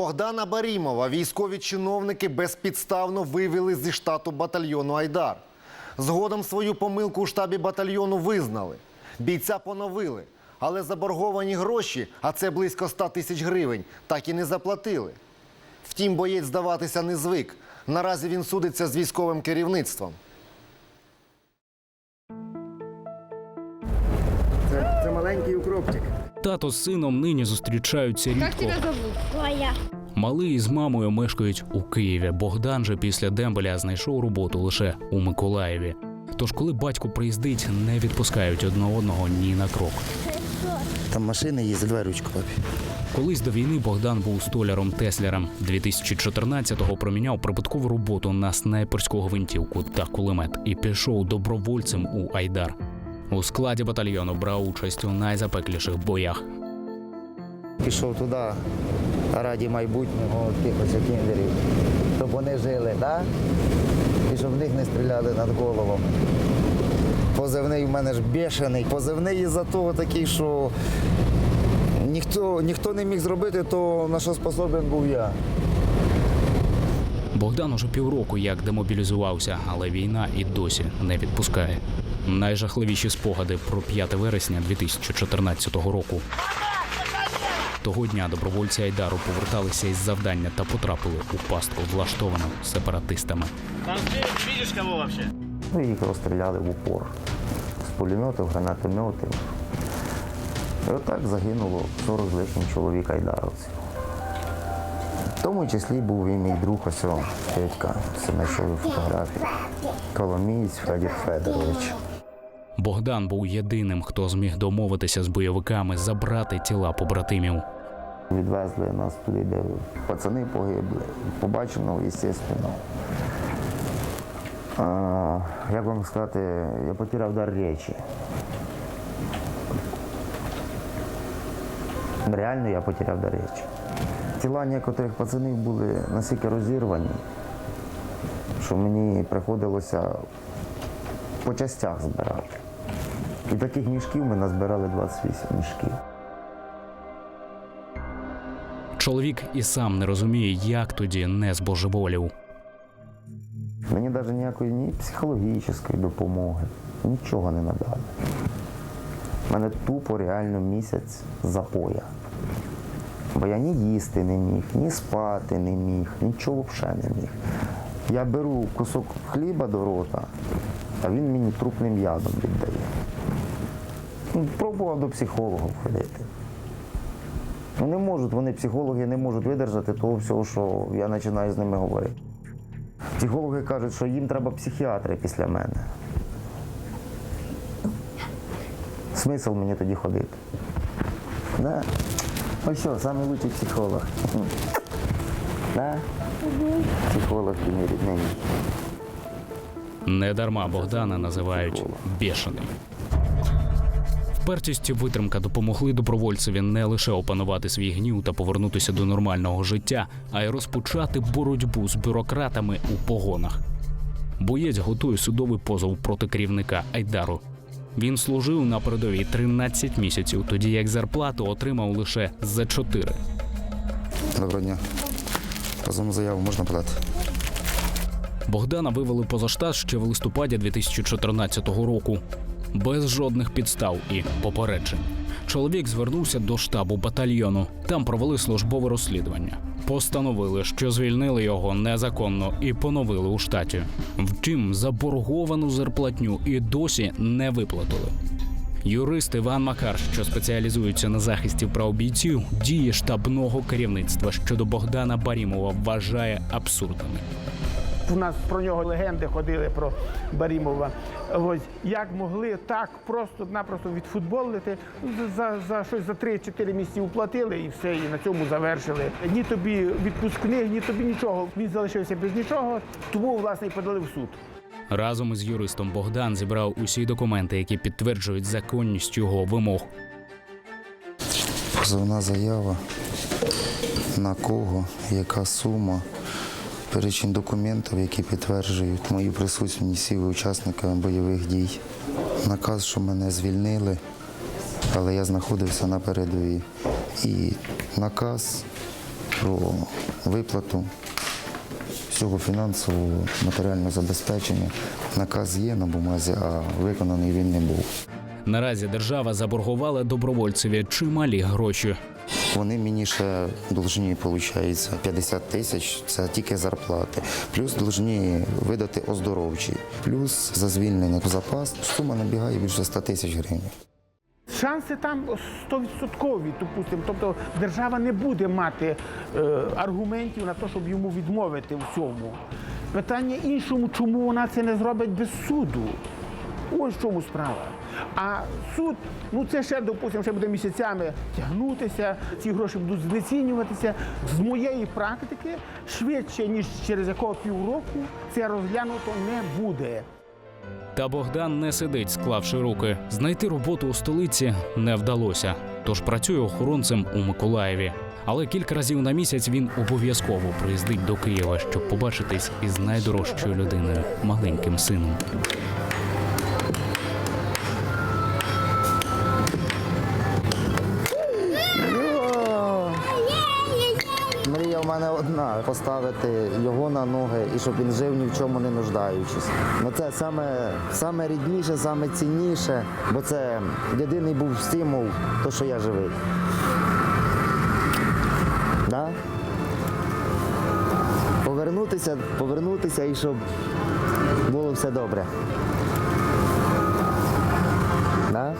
Богдана Барімова військові чиновники безпідставно вивели зі штату батальйону Айдар. Згодом свою помилку у штабі батальйону визнали. Бійця поновили, але заборговані гроші, а це близько 100 тисяч гривень, так і не заплатили. Втім, боєць здаватися не звик. Наразі він судиться з військовим керівництвом. Це, це маленький укропчик. Тато з сином нині зустрічаються рідко. Коля. Малий з мамою мешкають у Києві. Богдан же після дембеля знайшов роботу лише у Миколаєві. Тож, коли батько приїздить, не відпускають одне одного ні на крок. Там машини їздять, давай ручку, папі. Колись до війни Богдан був столяром Теслером. 2014-го проміняв прибуткову роботу на снайперську гвинтівку та кулемет і пішов добровольцем у Айдар. У складі батальйону брав участь у найзапекліших боях. Пішов туди, раді майбутнього тих ось кіндерів, щоб вони жили, да? і щоб в них не стріляли над головами. Позивний в мене ж бешений. Позивний із-за того такий, що ніхто, ніхто не міг зробити то, на що способен був я. Богдан уже півроку як демобілізувався, але війна і досі не відпускає. Найжахливіші спогади про 5 вересня 2014 року. Того дня добровольці Айдару поверталися із завдання та потрапили у пастку, влаштовану сепаратистами. Там ты видишь кого вообще? Ну, їх розстріляли в упор. З пулеметів, гранатометів. І отак загинуло 40 з лишнім чоловік айдаровців. В тому числі був і мій друг ось Петька, це знайшов фотографії. Коломієць Федір Федорович. Богдан був єдиним, хто зміг домовитися з бойовиками забрати тіла побратимів. Відвезли нас туди, де пацани погибли. Побачено, звісно. А, як вам сказати, я потеряв дар речі. Реально я потеряв дар речі. Тіла некоторих пацанів були настільки розірвані, що мені приходилося по частях збирати. І таких мішків ми назбирали 28 мішків. Чоловік і сам не розуміє, як тоді не збожеволів. Мені навіть ніякої ні психологічної допомоги, нічого не надали. У мене тупо реально місяць запоя. Бо я ні їсти не міг, ні спати не міг, нічого взагалі не міг. Я беру кусок хліба до рота, а він мені трупним ядом віддає. Пробував до психолога ходити. Не можуть, вони психологи не можуть видержати того всього, що я починаю з ними говорити. Психологи кажуть, що їм треба психіатри після мене. Смисл мені тоді ходити. Да? Ось що, лучший психолог. Да? Психолог мій рідненький. Недарма Богдана називають бешеним. Впертість і витримка допомогли добровольцеві не лише опанувати свій гнів та повернутися до нормального життя, а й розпочати боротьбу з бюрократами у погонах. Боєць готує судовий позов проти керівника Айдару. Він служив на передовій 13 місяців, тоді як зарплату отримав лише за 4. Доброго дня. Позовну заяву можна подати? Богдана вивели поза штат ще в листопаді 2014 року. Без жодних підстав і попереджень. Чоловік звернувся до штабу батальйону. Там провели службове розслідування. Постановили, що звільнили його незаконно і поновили у штаті. Втім, заборговану зарплатню і досі не виплатили. Юрист Іван Макар, що спеціалізується на захисті прав бійців, дії штабного керівництва щодо Богдана Барімова вважає абсурдними. У нас про нього легенди ходили про Барімова. Ось як могли так просто-напросто відфутболити за, за щось за 3-4 місяці уплатили і все, і на цьому завершили. Ні тобі відпускних, ні тобі нічого. Він залишився без нічого, тому власне і подали в суд. Разом із юристом Богдан зібрав усі документи, які підтверджують законність його вимог. Позовна заява. На кого, яка сума, перечень документів, які підтверджують мою присутність всі учасниками бойових дій. Наказ, що мене звільнили, але я знаходився на передовій. І наказ про виплату всього фінансового матеріального забезпечення. Наказ є на бумазі, а виконаний він не був. Наразі держава заборгувала добровольцеві чималі гроші. Вони мені ще должні, виходить, 50 тисяч, це тільки зарплати. Плюс должні видати оздоровчі. Плюс за звільнення в запас сума набігає більше 100 тисяч гривень. Шанси там 100%, допустимо. Тобто держава не буде мати е, аргументів на те, щоб йому відмовити в цьому. Питання іншому, чому вона це не зробить без суду. Ось в чому справа. А суд, ну це ще, допустимо, ще буде місяцями тягнутися, ці гроші будуть знецінюватися. З моєї практики швидше, ніж через якого півроку, це розглянуто не буде. Та Богдан не сидить, склавши руки. Знайти роботу у столиці не вдалося, тож працює охоронцем у Миколаєві. Але кілька разів на місяць він обов'язково приїздить до Києва, щоб побачитись із найдорожчою людиною маленьким сином. потрібна, поставити його на ноги і щоб він жив ні в чому не нуждаючись. Ну Це саме саме рідніше, саме цінніше, бо це єдиний був стимул, то що я живий. Да? Повернутися, повернутися і щоб було все добре. Да?